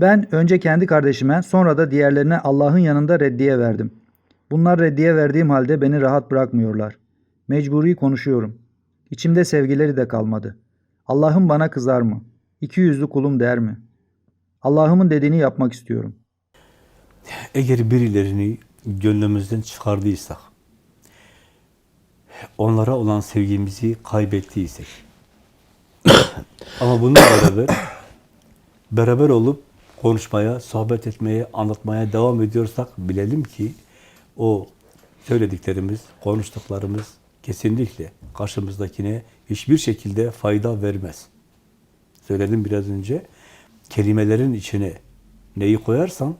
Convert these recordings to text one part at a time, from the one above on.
Ben önce kendi kardeşime sonra da diğerlerine Allah'ın yanında reddiye verdim. Bunlar reddiye verdiğim halde beni rahat bırakmıyorlar. Mecburi konuşuyorum. İçimde sevgileri de kalmadı. Allah'ım bana kızar mı? İki yüzlü kulum der mi? Allah'ımın dediğini yapmak istiyorum. Eğer birilerini gönlümüzden çıkardıysak, onlara olan sevgimizi kaybettiysek, ama bununla beraber, beraber olup konuşmaya, sohbet etmeye, anlatmaya devam ediyorsak bilelim ki o söylediklerimiz, konuştuklarımız kesinlikle karşımızdakine hiçbir şekilde fayda vermez. Söyledim biraz önce, kelimelerin içine neyi koyarsan,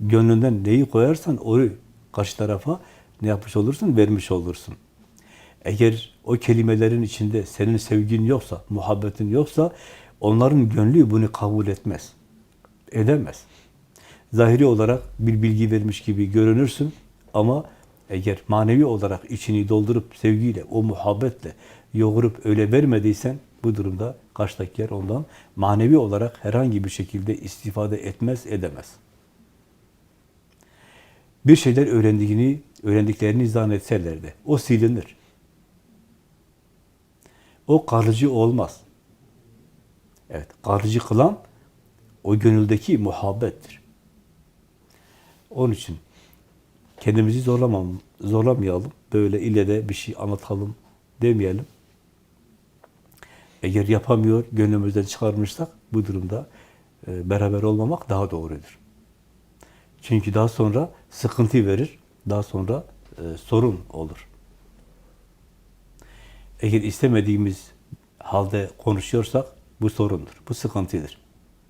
gönlünden neyi koyarsan onu karşı tarafa ne yapmış olursun? Vermiş olursun. Eğer o kelimelerin içinde senin sevgin yoksa, muhabbetin yoksa onların gönlü bunu kabul etmez. Edemez. Zahiri olarak bir bilgi vermiş gibi görünürsün ama eğer manevi olarak içini doldurup sevgiyle, o muhabbetle yoğurup öyle vermediysen bu durumda karşıdakiler ondan manevi olarak herhangi bir şekilde istifade etmez, edemez bir şeyler öğrendiğini, öğrendiklerini zannetseler de o silinir. O kalıcı olmaz. Evet, kalıcı kılan o gönüldeki muhabbettir. Onun için kendimizi zorlamam, zorlamayalım. Böyle ille de bir şey anlatalım demeyelim. Eğer yapamıyor, gönlümüzden çıkarmışsak bu durumda e, beraber olmamak daha doğrudur. Çünkü daha sonra sıkıntı verir, daha sonra e, sorun olur. Eğer istemediğimiz halde konuşuyorsak bu sorundur, bu sıkıntıdır.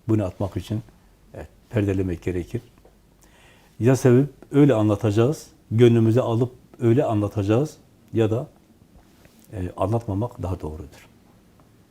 Bunu atmak için evet, perdelemek gerekir. Ya sevip öyle anlatacağız, gönlümüze alıp öyle anlatacağız ya da e, anlatmamak daha doğrudur.